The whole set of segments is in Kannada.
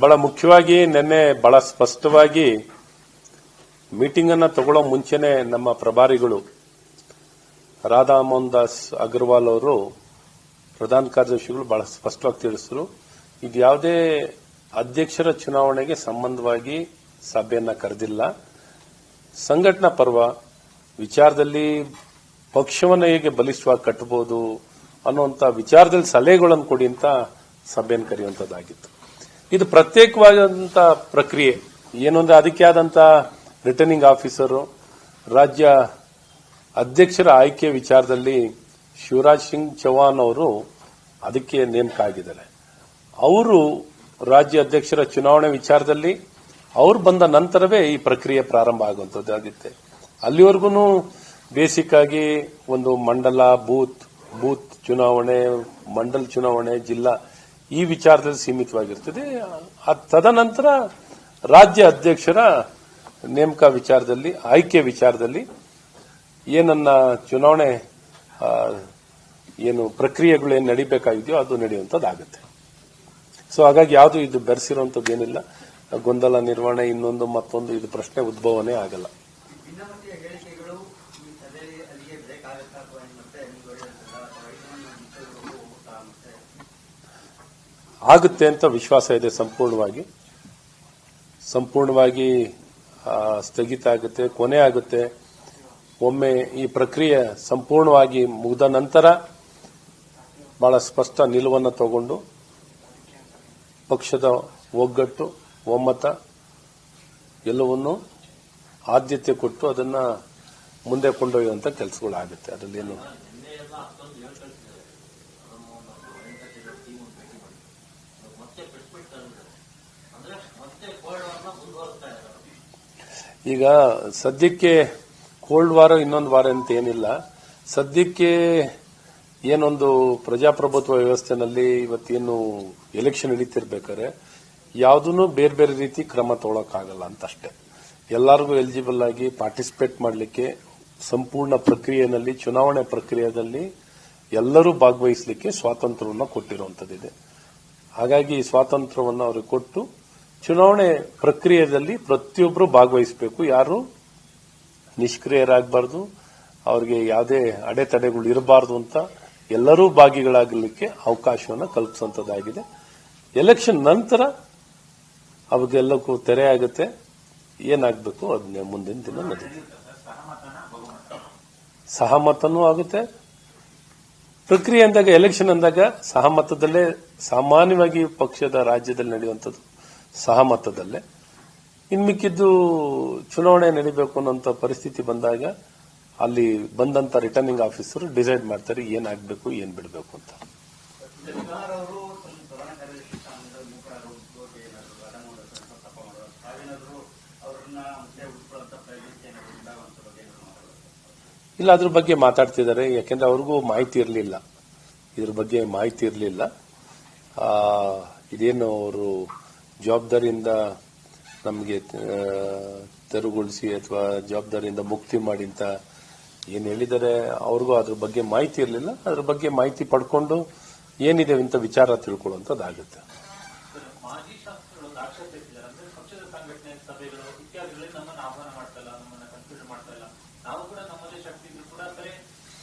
ಬಹಳ ಮುಖ್ಯವಾಗಿ ನಿನ್ನೆ ಬಹಳ ಸ್ಪಷ್ಟವಾಗಿ ಮೀಟಿಂಗ್ ಅನ್ನು ತಗೊಳ್ಳೋ ಮುಂಚೆನೆ ನಮ್ಮ ಪ್ರಭಾರಿಗಳು ರಾಧಾ ಮೋಹನ್ ದಾಸ್ ಅಗರ್ವಾಲ್ ಅವರು ಪ್ರಧಾನ ಕಾರ್ಯದರ್ಶಿಗಳು ಬಹಳ ಸ್ಪಷ್ಟವಾಗಿ ತಿಳಿಸಿದ್ರು. ಇದು ಯಾವುದೇ ಅಧ್ಯಕ್ಷರ ಚುನಾವಣೆಗೆ ಸಂಬಂಧವಾಗಿ ಸಭೆಯನ್ನ ಕರೆದಿಲ್ಲ. ಸಂಘಟನಾ ಪರ್ವ ವಿಚಾರದಲ್ಲಿ ಪಕ್ಷವನ್ನು ಹೇಗೆ ಬಲಿಷ್ಠವಾಗಿ ಕಟ್ಟಬಹುದು ಅನ್ನುವಂತ ವಿಚಾರದಲ್ಲಿ ಸಲಹೆಗಳನ್ನು ಕೊಡಿ ಅಂತ ಸಭೆಯನ್ನು ಕರೆಯುವಂತದ್ದಾಗಿತ್ತು. ಇದು ಪ್ರತ್ಯೇಕವಾದಂತ ಪ್ರಕ್ರಿಯೆ. ಏನು ಅಂದ್ರೆ ಅದಕ್ಕೆ ಆದಂತ ರಿಟರ್ನಿಂಗ್ ಆಫೀಸರು ರಾಜ್ಯ ಅಧ್ಯಕ್ಷರ ಆಯ್ಕೆ ವಿಚಾರದಲ್ಲಿ ಶಿವರಾಜ್ ಸಿಂಗ್ ಚೌಹಾಣ್ ಅವರು ಅದಕ್ಕೆ ನೇಮಕ ಆಗಿದ್ದಾರೆ ಅವರು ರಾಜ್ಯ ಅಧ್ಯಕ್ಷರ ಚುನಾವಣೆ ವಿಚಾರದಲ್ಲಿ ಅವ್ರು ಬಂದ ನಂತರವೇ ಈ ಪ್ರಕ್ರಿಯೆ ಪ್ರಾರಂಭ ಆಗುವಂತದ್ದಾಗುತ್ತೆ ಅಲ್ಲಿವರೆಗೂ ಬೇಸಿಕ್ ಆಗಿ ಒಂದು ಮಂಡಲ, ಬೂತ್ ಬೂತ್ ಚುನಾವಣೆ, ಮಂಡಲ್ ಚುನಾವಣೆ, ಜಿಲ್ಲಾ ಈ ವಿಚಾರದಲ್ಲಿ ಸೀಮಿತವಾಗಿರ್ತದೆ. ತದನಂತರ ರಾಜ್ಯ ಅಧ್ಯಕ್ಷರ ನೇಮಕ ವಿಚಾರದಲ್ಲಿ, ಆಯ್ಕೆ ವಿಚಾರದಲ್ಲಿ ಏನನ್ನ ಚುನಾವಣೆ ಏನು ಪ್ರಕ್ರಿಯೆಗಳು ಏನು ನಡಿಬೇಕಾಗಿದೆಯೋ ಅದು ನಡೆಯುವಂತದ್ದಾಗುತ್ತೆ. ಸೊ, ಹಾಗಾಗಿ ಯಾವುದು ಇದು ಬೆರೆಸಿರುವಂತದ್ದು ಏನಿಲ್ಲ. ಗೊಂದಲ ನಿರ್ವಹಣೆ ಇನ್ನೊಂದು ಮತ್ತೊಂದು, ಇದು ಪ್ರಶ್ನೆ ಉದ್ಭವನೇ ಆಗಲ್ಲ ಭಿನ್ನಮತೀಯ ಹೇಳಿಕೆಗಳು ಈ ಸಭೆಯಲ್ಲಿ ಅಲ್ಲಿಗೆ ಬೇಕಾಗುತ್ತಾ ಅಥವಾ ಏನ್ ಮತ್ತೆ ನೀವು ಹೇಳಿದಂತಲ್ಲ ಅಥವಾ ಹೈಕಮಾಂಡ್ ಮುಖ್ಯರು ಹೋಗುತ್ತಾ ಮತ್ತೆ ಆಗುತ್ತೆ ಅಂತ ವಿಶ್ವಾಸ ಇದೆ ಸಂಪೂರ್ಣವಾಗಿ. ಸಂಪೂರ್ಣವಾಗಿ ಸ್ಥಗಿತ ಆಗುತ್ತೆ, ಕೊನೆ ಆಗುತ್ತೆ. ಒಮ್ಮೆ ಈ ಪ್ರಕ್ರಿಯೆ ಸಂಪೂರ್ಣವಾಗಿ ಮುಗಿದ ನಂತರ ಬಹಳ ಸ್ಪಷ್ಟ ನಿಲುವನ್ನು ತಗೊಂಡು ಪಕ್ಷದ ಒಗ್ಗಟ್ಟು, ಒಮ್ಮತ ಎಲ್ಲವನ್ನು ಆದ್ಯತೆ ಕೊಟ್ಟು ಅದನ್ನು ಮುಂದೆ ಕೊಂಡೊಯ್ಯುವಂಥ ಕೆಲಸಗಳಾಗುತ್ತೆ. ಅದರಲ್ಲೇನು ಈಗ ಸದ್ಯಕ್ಕೆ ಕೋಲ್ಡ್ ವಾರ ಇನ್ನೊಂದು ವಾರ ಅಂತ ಏನಿಲ್ಲ. ಸದ್ಯಕ್ಕೆ ಏನೊಂದು ಪ್ರಜಾಪ್ರಭುತ್ವ ವ್ಯವಸ್ಥೆನಲ್ಲಿ ಇವತ್ತೇನು ಎಲೆಕ್ಷನ್ ನಡೀತಿರ್ಬೇಕಾದ್ರೆ ಯಾವುದನ್ನು ಬೇರೆ ಬೇರೆ ರೀತಿ ಕ್ರಮ ತಗೊಳಕ್ಕಾಗಲ್ಲ ಅಂತ ಅಷ್ಟೇ ಎಲ್ಲರಿಗೂ ಎಲಿಜಿಬಲ್ ಆಗಿ ಪಾರ್ಟಿಸಿಪೇಟ್ ಮಾಡಲಿಕ್ಕೆ ಸಂಪೂರ್ಣ ಪ್ರಕ್ರಿಯೆಯಲ್ಲಿ, ಚುನಾವಣೆ ಪ್ರಕ್ರಿಯೆಯಲ್ಲಿ ಎಲ್ಲರೂ ಭಾಗವಹಿಸಲಿಕ್ಕೆ ಸ್ವಾತಂತ್ರ್ಯವನ್ನು ಕೊಟ್ಟಿರುವಂತದ್ದಿದೆ ಹಾಗಾಗಿ ಸ್ವಾತಂತ್ರ್ಯವನ್ನು ಅವ್ರಿಗೆ ಕೊಟ್ಟು ಚುನಾವಣೆ ಪ್ರಕ್ರಿಯೆಯಲ್ಲಿ ಪ್ರತಿಯೊಬ್ಬರು ಭಾಗವಹಿಸಬೇಕು. ಯಾರು? ನಿಷ್ಕ್ರಿಯರಾಗಬಾರ್ದು. ಅವ್ರಿಗೆ ಯಾವುದೇ ಅಡೆತಡೆಗಳು ಇರಬಾರ್ದು ಅಂತ ಎಲ್ಲರೂ ಭಾಗಿಗಳಾಗಲಿಕ್ಕೆ ಅವಕಾಶವನ್ನು ಕಲ್ಪಿಸುವಂತದ್ದಾಗಿದೆ. ಎಲೆಕ್ಷನ್ ನಂತರ ಅವಾಗೆಲ್ಲಕ್ಕೂ ತೆರೆ ಆಗುತ್ತೆ. ಏನಾಗಬೇಕು? ಅದನ್ನ ಮುಂದಿನ ದಿನ ನಡೀತದೆ ಸಹಮತನೂ ಆಗುತ್ತೆ. ಪ್ರಕ್ರಿಯೆ ಅಂದಾಗ, ಎಲೆಕ್ಷನ್ ಅಂದಾಗ ಸಹಮತದಲ್ಲೇ ಸಾಮಾನ್ಯವಾಗಿ ಪಕ್ಷದ ರಾಜ್ಯದಲ್ಲಿ ನಡೆಯುವಂಥದ್ದು ಸಹಮತದಲ್ಲೇ. ಇನ್ಮಿಕ್ಕಿದ್ದು ಚುನಾವಣೆ ನಡೀಬೇಕು ಅನ್ನೋಂಥ ಪರಿಸ್ಥಿತಿ ಬಂದಾಗ ಅಲ್ಲಿ ಬಂದಂತ ರಿಟರ್ನಿಂಗ್ ಆಫೀಸರ್ ಡಿಸೈಡ್ ಮಾಡ್ತಾರೆ ಏನಾಗಬೇಕು ಏನ್ ಬಿಡಬೇಕು ಅಂತ. ಇಲ್ಲ, ಅದ್ರ ಬಗ್ಗೆ ಮಾತಾಡ್ತಿದ್ದಾರೆ. ಯಾಕೆಂದ್ರೆ ಅವ್ರಿಗೂ ಮಾಹಿತಿ ಇರಲಿಲ್ಲ. ಇದ್ರ ಬಗ್ಗೆ ಮಾಹಿತಿ ಇರಲಿಲ್ಲ. ಇದೇನು ಅವರು ಜವಾಬ್ದಾರಿಯಿಂದ ನಮಗೆ ತೆರವುಗೊಳಿಸಿ ಅಥವಾ ಜವಾಬ್ದಾರಿಯಿಂದ ಮುಕ್ತಿ ಮಾಡಿ ಅಂತ ಏನು ಹೇಳಿದ್ದಾರೆ, ಅವ್ರಿಗೂ ಅದ್ರ ಬಗ್ಗೆ ಮಾಹಿತಿ ಇರಲಿಲ್ಲ. ಅದ್ರ ಬಗ್ಗೆ ಮಾಹಿತಿ ಪಡ್ಕೊಂಡು ಏನಿದೆ ಅಂತ ವಿಚಾರ ತಿಳ್ಕೊಳ್ಳುವಂಥದ್ದಾಗುತ್ತೆ.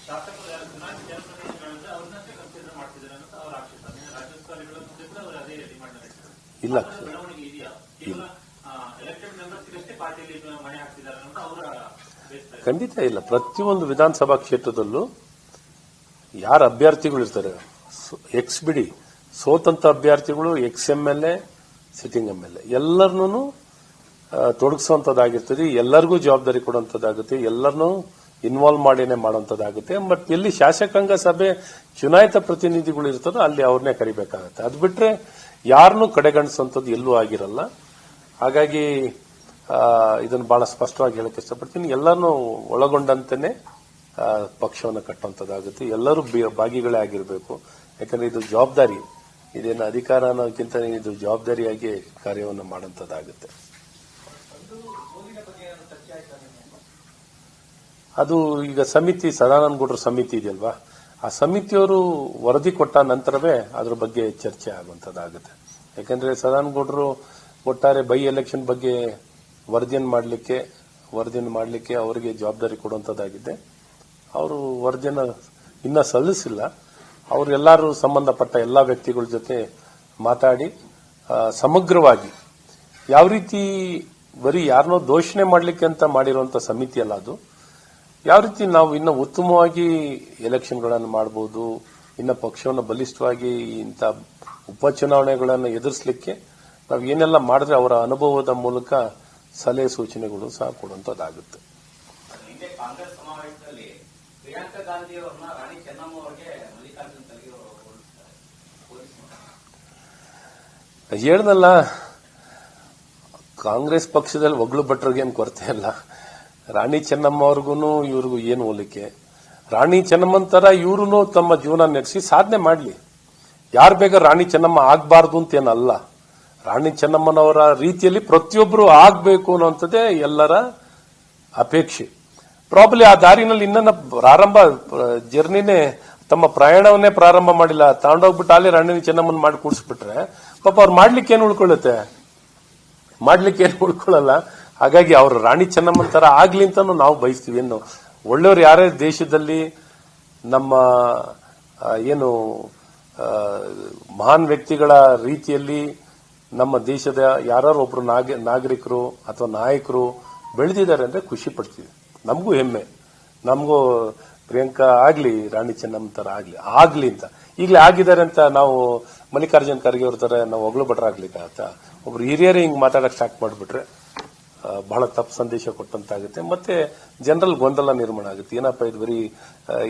ಶಾಸಕರು ಇಲ್ಲ. ಇದೆ. ಖಂಡಿತ ಇಲ್ಲ. ಪ್ರತಿಯೊಂದು ವಿಧಾನಸಭಾ ಕ್ಷೇತ್ರದಲ್ಲೂ ಯಾರು ಅಭ್ಯರ್ಥಿಗಳು ಇರ್ತಾರೆ? ಎಕ್ಸ್ ಬಿಡಿ. ಸೋತಂತ ಅಭ್ಯರ್ಥಿಗಳು ex M L A sitting M L A ಎಲ್ಲರನ್ನೂ ತೊಡಗಿಸುವಂತದ್ದಾಗಿರ್ತದೆ ಎಲ್ಲರಿಗೂ ಜವಾಬ್ದಾರಿ ಕೊಡುವಂತದ್ದಾಗುತ್ತೆ ಎಲ್ಲರನ್ನೂ ಇನ್ವಾಲ್ವ್ ಮಾಡಿನೇ ಮಾಡುವಂತದ್ದಾಗುತ್ತೆ ಬಟ್ ಎಲ್ಲಿ ಶಾಸಕಾಂಗ ಸಭೆ ಚುನಾಯಿತ ಪ್ರತಿನಿಧಿಗಳು ಇರ್ತದೋ ಅಲ್ಲಿ ಅವ್ರನ್ನೇ ಕರಿಬೇಕಾಗುತ್ತೆ. ಅದು ಬಿಟ್ರೆ ಯಾರನ್ನೂ ಕಡೆಗಣಿಸುವಂಥದ್ದು ಎಲ್ಲೂ ಆಗಿರಲ್ಲ. ಹಾಗಾಗಿ ಇದನ್ನು ಬಹಳ ಸ್ಪಷ್ಟವಾಗಿ ಹೇಳಕ್ಕೆ ಇಷ್ಟಪಡ್ತೀನಿ. ಎಲ್ಲರೂ ಒಳಗೊಂಡಂತೆಯೇ ಪಕ್ಷವನ್ನು ಕಟ್ಟುವಂಥದ್ದಾಗುತ್ತೆ. ಎಲ್ಲರೂ ಭಾಗಿಗಳೇ ಆಗಿರಬೇಕು. ಯಾಕಂದ್ರೆ ಇದು ಜವಾಬ್ದಾರಿ. ಇದೇನು ಅಧಿಕಾರ ಅನ್ನೋಕ್ಕಿಂತ ಇದು ಜವಾಬ್ದಾರಿಯಾಗಿ ಕಾರ್ಯವನ್ನು ಮಾಡುವಂಥದ್ದಾಗುತ್ತೆ. ಅದು ಈಗ ಸಮಿತಿ ಸದಾನಂದ ಗುಡ್ರ ಸಮಿತಿ ಇದೆಯಲ್ವಾ? ಆ ಸಮಿತಿಯವರು ವರದಿ ಕೊಟ್ಟ ನಂತರವೇ ಅದ್ರ ಬಗ್ಗೆ ಚರ್ಚೆ ಆಗುವಂತದ್ದಾಗುತ್ತೆ ಯಾಕಂದ್ರೆ ಸದಾನಗೌಡರು ಒಟ್ಟಾರೆ ಬೈ ಎಲೆಕ್ಷನ್ ಬಗ್ಗೆ ವರದಿಯನ್ನು ಮಾಡಲಿಕ್ಕೆ ವರದಿಯನ್ನು ಮಾಡಲಿಕ್ಕೆ ಅವರಿಗೆ ಜವಾಬ್ದಾರಿ ಕೊಡುವಂತದ್ದಾಗಿದೆ ಅವರು ವರದಿಯನ್ನು ಇನ್ನ ಸಲ್ಲಿಸಿಲ್ಲ. ಅವರು ಎಲ್ಲರೂ ಸಂಬಂಧಪಟ್ಟ ಎಲ್ಲ ವ್ಯಕ್ತಿಗಳ ಜೊತೆ ಮಾತಾಡಿ ಸಮಗ್ರವಾಗಿ ಯಾವ ರೀತಿ ಬರೀ ಯಾರನ್ನೋ ದೋಷಣೆ ಮಾಡಲಿಕ್ಕೆ ಅಂತ ಮಾಡಿರುವಂಥ ಸಮಿತಿ ಅಲ್ಲ ಅದು ಯಾವ ರೀತಿ ನಾವು ಇನ್ನ ಉತ್ತಮವಾಗಿ ಎಲೆಕ್ಷನ್ಗಳನ್ನು ಮಾಡಬಹುದು ಇನ್ನ ಪಕ್ಷವನ್ನು ಬಲಿಷ್ಠವಾಗಿ ಇಂಥ ಉಪಚುನಾವಣೆಗಳನ್ನು ಎದುರಿಸಲಿಕ್ಕೆ ನಾವು ಏನೆಲ್ಲ ಮಾಡಿದ್ರೆ ಅವರ ಅನುಭವದ ಮೂಲಕ ಸಲಹೆ ಸೂಚನೆಗಳು ಸಹ ಕೊಡುವಂತದ್ದಾಗುತ್ತೆ ಹೇಳ್ದಲ್ಲ ಕಾಂಗ್ರೆಸ್ ಪಕ್ಷದಲ್ಲಿ ಒಗ್ಳು ಭಟ್ರಿಗೆ ಏನು ಕೊರತೆ ಇಲ್ಲ. ರಾಣಿ ಚೆನ್ನಮ್ಮ ಅವ್ರಿಗೂ ಇವ್ರಿಗೂ ಏನು ಹೋಲಿಕೆ? ರಾಣಿ ಚೆನ್ನಮ್ಮನ ಥರ ಇವ್ರು ತಮ್ಮ ಜೀವನ ನಡೆಸಿ ಸಾಧನೆ ಮಾಡಲಿ. ಯಾರು ಬೇಗ ರಾಣಿ ಚೆನ್ನಮ್ಮ ಆಗಬಾರ್ದು ಅಂತೇನಲ್ಲ. ರಾಣಿ ಚೆನ್ನಮ್ಮನವರ ರೀತಿಯಲ್ಲಿ ಪ್ರತಿಯೊಬ್ಬರು ಆಗಬೇಕು ಅನ್ನೋಂಥದ್ದೇ ಎಲ್ಲರ ಅಪೇಕ್ಷೆ. ಪ್ರಾಬ್ಲಿ ಆ ದಾರಿನಲ್ಲಿ ಇನ್ನ ಪ್ರಾರಂಭ, ಜರ್ನಿನೇ ತಮ್ಮ ಪ್ರಯಾಣವನ್ನೇ ಪ್ರಾರಂಭ ಮಾಡಿಲ್ಲ. ತಗೊಂಡೋಗ್ಬಿಟ್ಟು ಅಲ್ಲಿ ರಾಣಿ ಚೆನ್ನಮ್ಮನ್ ಮಾಡಿ ಕೂಡಿಸ್ಬಿಟ್ರೆ ಪಾಪ ಅವ್ರು ಮಾಡ್ಲಿಕ್ಕೆ ಏನು ಉಳ್ಕೊಳ್ಳುತ್ತೆ ಮಾಡ್ಲಿಕ್ಕೆ ಏನು ಉಳ್ಕೊಳ್ಳಲ್ಲ ಹಾಗಾಗಿ ಅವರು ರಾಣಿ ಚೆನ್ನಮ್ಮನ ತರ ಆಗ್ಲಿ ಅಂತಲೂ ನಾವು ಬಯಸ್ತೀವಿ. ಏನು ಒಳ್ಳೆಯವ್ರು ಯಾರೇ ದೇಶದಲ್ಲಿ ನಮ್ಮ ಏನು ಮಹಾನ್ ವ್ಯಕ್ತಿಗಳ ರೀತಿಯಲ್ಲಿ ನಮ್ಮ ದೇಶದ ಯಾರು ನಾಗ, ನಾಗರಿಕರು ಅಥವಾ ನಾಯಕರು ಬೆಳೆದಿದ್ದಾರೆ ಅಂದ್ರೆ ಖುಷಿ ಪಡ್ತೀವಿ. ನಮಗೂ ಹೆಮ್ಮೆ. ನಮಗೂ ಪ್ರಿಯಾಂಕಾ ಆಗ್ಲಿ, ರಾಣಿ ಚೆನ್ನಮ್ಮ ತರ ಆಗ್ಲಿ ಆಗ್ಲಿ ಅಂತ. ಈಗಲೇ ಆಗಿದ್ದಾರೆ ಅಂತ ನಾವು ಮಲ್ಲಿಕಾರ್ಜುನ್ ಖರ್ಗೆ ಅವ್ರ ತರ ನಾವು ಒಗ್ಳು ಭಟ್ರಾಗ್ಲಿಕ್ಕಾಗತ್ತಾ ಒಬ್ರು ಹಿರಿಯರೇ ಹಿಂಗೆ ಮಾತಾಡಕ್ ಸ್ಟಾರ್ಟ್ ಮಾಡ್ಬಿಟ್ರೆ ಬಹಳ ತಪ್ಪು ಸಂದೇಶ ಕೊಟ್ಟಂತಾಗುತ್ತೆ. ಮತ್ತೆ ಜನರಲ್ ಗೊಂದಲ ನಿರ್ಮಾಣ ಆಗುತ್ತೆ. ಏನಪ್ಪ ಇದು ಬರೀ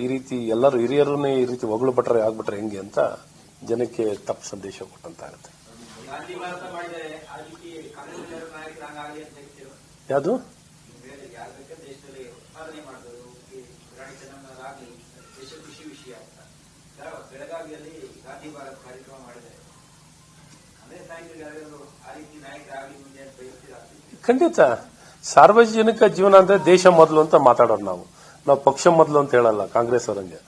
ಈ ರೀತಿ ಎಲ್ಲರೂ ಹಿರಿಯರನ್ನೇ ಈ ರೀತಿ ಒಗ್ಳು ಬಿಟ್ರೆ ಆಗ್ಬಿಟ್ರೆ ಹೆಂಗೆ ಅಂತ ಜನಕ್ಕೆ ತಪ್ಪು ಸಂದೇಶ ಕೊಟ್ಟಂತಾಗುತ್ತೆ. ಮಾಡಿದರೆ ಯಾವುದು? ಮಾಡಿದ್ರು ಬೆಳಗಾವಿಯಲ್ಲಿ ಗಾಂಧಿ ಭಾರತ್ ಕಾರ್ಯಕ್ರಮ ಮಾಡಿದೆ ಅದೇ ನಾಯಕರು ಯಾರು ಆ ರೀತಿ ನಾಯಕರಾಗಲಿ ಮುಂದೆ ಅಂತ ಖಂಡಿತ ಸಾರ್ವಜನಿಕ ಜೀವನ ಅಂದ್ರೆ ದೇಶ ಮೊದಲು ಅಂತ ಮಾತಾಡೋದು ನಾವು. ನಾವು ಪಕ್ಷ ಮೊದಲು ಅಂತ ಹೇಳಲ್ಲ ಕಾಂಗ್ರೆಸ್ ಅವರಂಗೆ.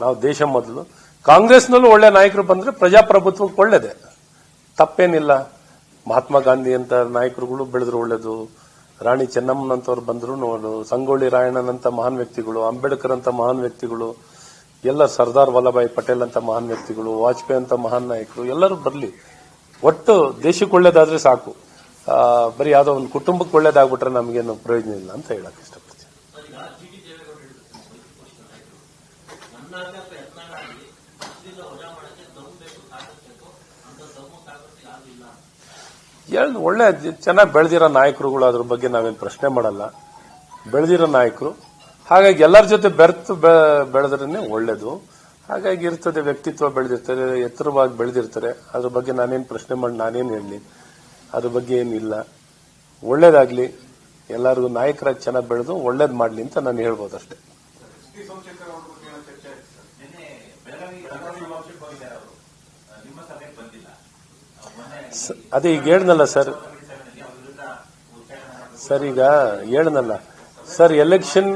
ನಾವು ದೇಶ ಮೊದಲು. ಕಾಂಗ್ರೆಸ್ನಲ್ಲೂ ಒಳ್ಳೆ ನಾಯಕರು ಬಂದ್ರೆ ಪ್ರಜಾಪ್ರಭುತ್ವಕ್ಕೆ ಒಳ್ಳೇದೆ. ತಪ್ಪೇನಿಲ್ಲ. ಮಹಾತ್ಮ ಗಾಂಧಿ ಅಂತ ನಾಯಕರುಗಳು ಬೆಳೆದ್ರು ಒಳ್ಳೇದು. ರಾಣಿ ಚೆನ್ನಮ್ಮನಂತವ್ರು ಬಂದ್ರು ನೋಡು ಸಂಗೊಳ್ಳಿ ರಾಯಣ್ಣನಂತ ಮಹಾನ್ ವ್ಯಕ್ತಿಗಳು, ಅಂಬೇಡ್ಕರ್ ಅಂತ ಮಹಾನ್ ವ್ಯಕ್ತಿಗಳು, ಎಲ್ಲ ಸರ್ದಾರ್ ವಲ್ಲಭಾಯಿ ಪಟೇಲ್ ಅಂತ ಮಹಾನ್ ವ್ಯಕ್ತಿಗಳು, ವಾಜಪೇಯಿ ಅಂತ ಮಹಾನ್ ನಾಯಕರು ಎಲ್ಲರೂ ಬರಲಿ. ಒಟ್ಟು ದೇಶಕ್ಕೆ ಒಳ್ಳೇದಾದ್ರೆ ಸಾಕು. ಬರೀ ಯಾವುದೋ ಒಂದು ಕುಟುಂಬಕ್ಕೆ ಒಳ್ಳೇದಾಗ್ಬಿಟ್ರೆ ನಮಗೇನು ಪ್ರಯೋಜನ ಇಲ್ಲ ಅಂತ ಹೇಳಕ್ ಇಷ್ಟಪಡ್ತೀನಿ. ಹೇಳಿ ಒಳ್ಳೆ ಚೆನ್ನಾಗಿ ಬೆಳೆದಿರೋ ನಾಯಕರುಗಳು ಅದ್ರ ಬಗ್ಗೆ ನಾವೇನು ಪ್ರಶ್ನೆ ಮಾಡಲ್ಲ. ಬೆಳೆದಿರೋ ನಾಯಕರು. ಹಾಗಾಗಿ ಎಲ್ಲರ ಜೊತೆ ಬೆರೆತು ಬೆಳೆದ್ರೇನೆ ಒಳ್ಳೇದು. ಹಾಗಾಗಿ ಇರ್ತದೆ ವ್ಯಕ್ತಿತ್ವ ಬೆಳೆದಿರ್ತಾರೆ, ಎತ್ತರವಾಗಿ ಬೆಳೆದಿರ್ತಾರೆ. ಅದ್ರ ಬಗ್ಗೆ ನಾನೇನು ಪ್ರಶ್ನೆ ಮಾಡಿ ನಾನೇನು ಹೇಳಲಿ. ಅದ್ರ ಬಗ್ಗೆ ಏನಿಲ್ಲ. ಒಳ್ಳೇದಾಗ್ಲಿ ಎಲ್ಲರಿಗೂ ನಾಯಕರಾಗಿ ಚೆನ್ನಾಗಿ ಬೆಳೆದು ಒಳ್ಳೇದ್ ಮಾಡ್ಲಿ ಅಂತ ನಾನು ಹೇಳ್ಬೋದು ಅಷ್ಟೇ ಅದೇ ಈಗ ಹೇಳ್ದಲ್ಲ ಸರ್. ಸರ್ ಈಗ ಹೇಳ್ದಲ್ಲ. ಸರ್ ಎಲೆಕ್ಷನ್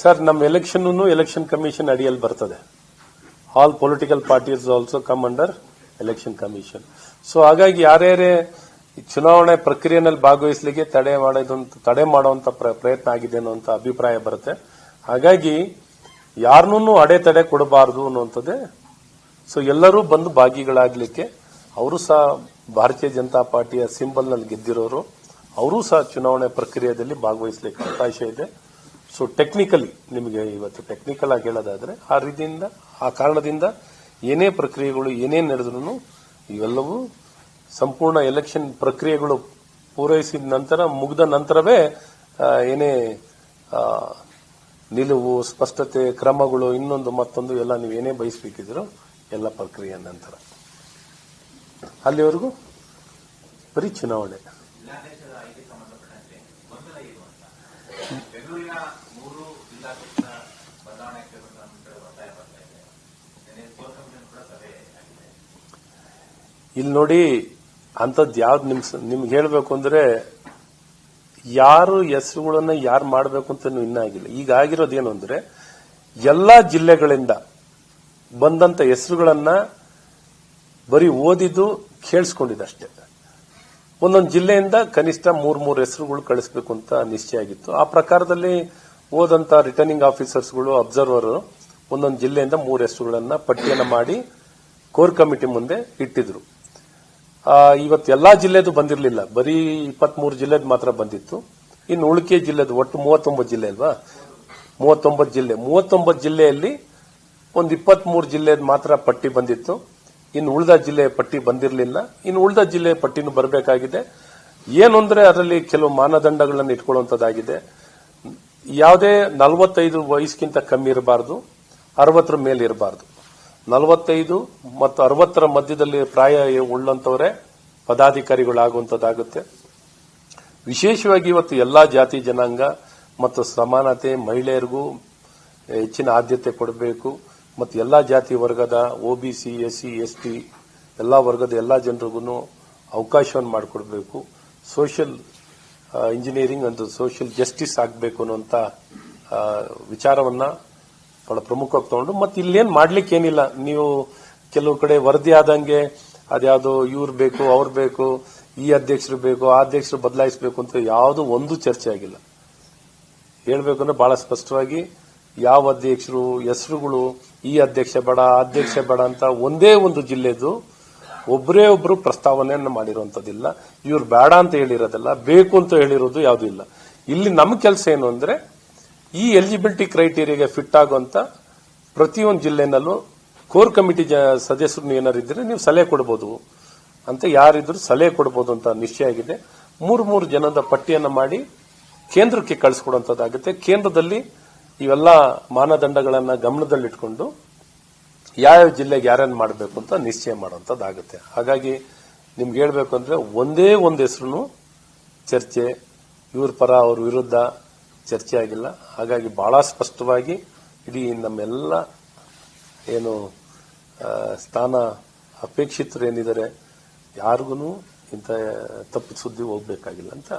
ಸರ್ ನಮ್ಮ ಎಲೆಕ್ಷನ್ ಎಲೆಕ್ಷನ್ ಕಮಿಷನ್ ಅಡಿಯಲ್ಲಿ ಬರ್ತದೆ. All political parties also come under election commission so ಹಾಗಾಗಿ ಯಾರ್ಯಾರೇ ಚುನಾವಣೆ ಪ್ರಕ್ರಿಯೆನಲ್ಲಿ ಭಾಗವಹಿಸಲಿಕ್ಕೆ ತಡೆ ಮಾಡೋದಂತ, ತಡೆ ಮಾಡುವಂತ ಪ್ರ- ಪ್ರಯತ್ನ ಆಗಿದೆ ಅನ್ನುವಂತ ಅಭಿಪ್ರಾಯ ಬರುತ್ತೆ. ಹಾಗಾಗಿ ಯಾರನ್ನೂ ಅಡೆತಡೆ ಕೊಡಬಾರದು ಅನ್ನುವಂಥದ್ದೇ. ಸೊ ಎಲ್ಲರೂ ಬಂದು ಭಾಗಿಗಳಾಗಲಿಕ್ಕೆ ಅವರು ಸಹ ಭಾರತೀಯ ಜನತಾ ಪಾರ್ಟಿಯ ಸಿಂಬಲ್ನಲ್ಲಿ ಗೆದ್ದಿರೋರು, ಅವರು ಸಹ ಚುನಾವಣೆ ಪ್ರಕ್ರಿಯೆಯಲ್ಲಿ ಭಾಗವಹಿಸಲಿಕ್ಕೆ ಅವಕಾಶ ಇದೆ. ಸೊ ಟೆಕ್ನಿಕಲಿ ನಿಮಗೆ ಇವತ್ತು ಟೆಕ್ನಿಕಲ್ ಆಗಿ ಹೇಳೋದಾದ್ರೆ, ಆ ರೀತಿಯಿಂದ, ಆ ಕಾರಣದಿಂದ ಏನೇ ಪ್ರಕ್ರಿಯೆಗಳು ಏನೇ ನಡೆದ್ರೂ ಇವೆಲ್ಲವೂ ಸಂಪೂರ್ಣ ಎಲೆಕ್ಷನ್ ಪ್ರಕ್ರಿಯೆಗಳು ಪೂರೈಸಿದ ನಂತರ ಮುಗಿದ ನಂತರವೇ ಏನೇ ನಿಲುವು, ಸ್ಪಷ್ಟತೆ, ಕ್ರಮಗಳು, ಇನ್ನೊಂದು ಮತ್ತೊಂದು ಎಲ್ಲ ನೀವು ಏನೇ ಬಯಸಬೇಕಿದ್ರು ಎಲ್ಲ ಪ್ರಕ್ರಿಯೆ ನಂತರ. ಅಲ್ಲಿವರೆಗೂ ಬರೀ ಚುನಾವಣೆ. ಇಲ್ಲಿ ನೋಡಿ ಅಂಥದ್ದು ಯಾವ್ದು ನಿಮ್ ನಿಮ್ಗೆ ಹೇಳಬೇಕು ಅಂದ್ರೆ ಯಾರು ಹೆಸರುಗಳನ್ನ ಯಾರು ಮಾಡಬೇಕು ಅಂತ ಇನ್ನೂ ಆಗಿಲ್ಲ. ಈಗ ಆಗಿರೋದೇನು ಅಂದ್ರೆ ಎಲ್ಲಾ ಜಿಲ್ಲೆಗಳಿಂದ ಬಂದಂತ ಹೆಸರುಗಳನ್ನ ಬರೀ ಓದಿದ್ದು ಕೇಳಿಸ್ಕೊಂಡಿದ್ದೆ ಒಂದೊಂದು ಜಿಲ್ಲೆಯಿಂದ ಕನಿಷ್ಠ ಮೂರ್ ಮೂರು ಹೆಸರುಗಳು ಕಳಿಸ್ಬೇಕು ಅಂತ ನಿಶ್ಚಯ ಆಗಿತ್ತು. ಆ ಪ್ರಕಾರದಲ್ಲಿ ಓದಂತ ರಿಟರ್ನಿಂಗ್ ಆಫೀಸರ್ಸ್ಗಳು ಅಬ್ಸರ್ವರ್ ಒಂದೊಂದು ಜಿಲ್ಲೆಯಿಂದ ಮೂರು ಹೆಸರುಗಳನ್ನ ಪಟ್ಟಿಯನ್ನು ಮಾಡಿ ಕೋರ್ ಕಮಿಟಿ ಮುಂದೆ ಇಟ್ಟಿದ್ರು. ಇವತ್ತು ಎಲ್ಲಾ ಜಿಲ್ಲೆದು ಬಂದಿರಲಿಲ್ಲ. ಬರೀ ಇಪ್ಪತ್ಮೂರು ಜಿಲ್ಲೆದು ಮಾತ್ರ ಬಂದಿತ್ತು. ಇನ್ನು ಉಳಿಕೆ ಜಿಲ್ಲೆದು ಒಟ್ಟು ಮೂವತ್ತೊಂಬತ್ತು ಜಿಲ್ಲೆ ಅಲ್ವಾ? ಮೂವತ್ತೊಂಬತ್ತು ಜಿಲ್ಲೆ. ಮೂವತ್ತೊಂಬತ್ತು ಜಿಲ್ಲೆಯಲ್ಲಿ ಒಂದು ಇಪ್ಪತ್ಮೂರು ಜಿಲ್ಲೆದು ಮಾತ್ರ ಪಟ್ಟಿ ಬಂದಿತ್ತು. ಇನ್ನು ಉಳಿದ ಜಿಲ್ಲೆ ಪಟ್ಟಿ ಬಂದಿರಲಿಲ್ಲ. ಇನ್ನು ಉಳಿದ ಜಿಲ್ಲೆ ಪಟ್ಟಿನೂ ಬರಬೇಕಾಗಿದೆ. ಏನು ಅಂದರೆ ಅದರಲ್ಲಿ ಕೆಲವು ಮಾನದಂಡಗಳನ್ನು ಇಟ್ಕೊಳ್ಳುವಂಥದ್ದಾಗಿದೆ. ಯಾವುದೇ ನಲವತ್ತೈದು ವಯಸ್ಸಿಗಿಂತ ಕಮ್ಮಿ ಇರಬಾರ್ದು. ಅರವತ್ತರ ಮೇಲೆ ಇರಬಾರದು. ನಲವತ್ತೈದು ಮತ್ತು ಅರವತ್ತರ ಮಧ್ಯದಲ್ಲಿ ಪ್ರಾಯ ಉಳ್ಳಂತವರೇ ಪದಾಧಿಕಾರಿಗಳಾಗುವಂಥದ್ದಾಗುತ್ತೆ ವಿಶೇಷವಾಗಿ ಇವತ್ತು ಎಲ್ಲಾ ಜಾತಿ ಜನಾಂಗ ಮತ್ತು ಸಮಾನತೆ, ಮಹಿಳೆಯರಿಗೂ ಹೆಚ್ಚಿನ ಆದ್ಯತೆ ಕೊಡಬೇಕು. ಮತ್ತು ಎಲ್ಲಾ ಜಾತಿ ವರ್ಗದ ಒಬಿಸಿ ಎಸ್ ಟಿ ಎಲ್ಲಾ ವರ್ಗದ ಎಲ್ಲಾ ಜನರಿಗೂ ಅವಕಾಶವನ್ನು ಮಾಡಿಕೊಡ್ಬೇಕು. ಸೋಷಿಯಲ್ ಇಂಜಿನಿಯರಿಂಗ್ ಒಂದು ಸೋಷಿಯಲ್ ಜಸ್ಟಿಸ್ ಆಗಬೇಕು ಅನ್ನುವಂಥ ವಿಚಾರವನ್ನ ಬಹಳ ಪ್ರಮುಖವಾಗಿ ತಗೊಂಡು, ಮತ್ತೆ ಇಲ್ಲೇನು ಮಾಡ್ಲಿಕ್ಕೆ ಏನಿಲ್ಲ. ನೀವು ಕೆಲವು ಕಡೆ ವರದಿ ಆದಂಗೆ ಅದ್ಯಾವುದೋ ಇವ್ರು ಬೇಕು, ಅವ್ರು ಬೇಕು, ಈ ಅಧ್ಯಕ್ಷರು ಬೇಕು, ಆ ಅಧ್ಯಕ್ಷರು ಬದಲಾಯಿಸಬೇಕು ಅಂತ ಯಾವುದು ಒಂದು ಚರ್ಚೆ ಆಗಿಲ್ಲ. ಹೇಳಬೇಕು ಅಂದ್ರೆ ಬಹಳ ಸ್ಪಷ್ಟವಾಗಿ ಯಾವ ಅಧ್ಯಕ್ಷರು, ಹೆಸರುಗಳು, ಈ ಅಧ್ಯಕ್ಷ ಬೇಡ ಅಧ್ಯಕ್ಷ ಬೇಡ ಅಂತ ಒಂದೇ ಒಂದು ಜಿಲ್ಲೆದು ಒಬ್ಬರೇ ಒಬ್ರು ಪ್ರಸ್ತಾವನೆಯನ್ನು ಮಾಡಿರುವಂತದಿಲ್ಲ ಇವ್ರು ಬೇಡ ಅಂತ ಹೇಳಿರೋದಲ್ಲ, ಬೇಕು ಅಂತ ಹೇಳಿರೋದು ಯಾವುದು ಇಲ್ಲ. ಇಲ್ಲಿ ನಮ್ಮ ಕೆಲಸ ಏನು ಅಂದ್ರೆ ಈ ಎಲಿಜಿಬಿಲಿಟಿ ಕ್ರೈಟೀರಿಯಾಗೆ ಫಿಟ್ ಆಗುವಂತ ಪ್ರತಿಯೊಂದು ಜಿಲ್ಲೆನಲ್ಲೂ ಕೋರ್ ಕಮಿಟಿ ಸದಸ್ಯರು ಏನಾರು ಇದ್ರೆ ನೀವು ಸಲಹೆ ಕೊಡಬಹುದು ಅಂತ ಯಾರಿದ್ರು ಸಲಹೆ ಕೊಡಬಹುದು ಅಂತ ನಿಶ್ಚಯ ಆಗಿದೆ. ಮೂರು ಮೂರು ಜನದ ಪಟ್ಟಿಯನ್ನು ಮಾಡಿ ಕೇಂದ್ರಕ್ಕೆ ಕಳಿಸ್ಕೊಡುವಂಥದ್ದಾಗುತ್ತೆ ಕೇಂದ್ರದಲ್ಲಿ ಇವೆಲ್ಲ ಮಾನದಂಡಗಳನ್ನು ಗಮನದಲ್ಲಿಟ್ಕೊಂಡು ಯಾವ್ಯಾವ ಜಿಲ್ಲೆಗೆ ಯಾರ್ಯಾರು ಮಾಡಬೇಕು ಅಂತ ನಿಶ್ಚಯ ಮಾಡುವಂತದ್ದಾಗುತ್ತೆ. ಹಾಗಾಗಿ ನಿಮ್ಗೆ ಹೇಳಬೇಕು ಅಂದ್ರೆ ಒಂದೇ ಒಂದು ಹೆಸರು ಚರ್ಚೆ, ಇವ್ರ ಪರ ಅವ್ರ ವಿರುದ್ಧ ಚರ್ಚೆ ಆಗಿಲ್ಲ. ಹಾಗಾಗಿ ಬಹಳ ಸ್ಪಷ್ಟವಾಗಿ ಇಡೀ ನಮ್ಮೆಲ್ಲ ಏನು ಸ್ಥಾನ ಅಪೇಕ್ಷಿತರು ಏನಿದ್ದಾರೆ, ಯಾರಿಗೂ ಇಂಥ ತಪ್ಪು ಸುದ್ದಿ ಹೋಗ್ಬೇಕಾಗಿಲ್ಲ ಅಂತ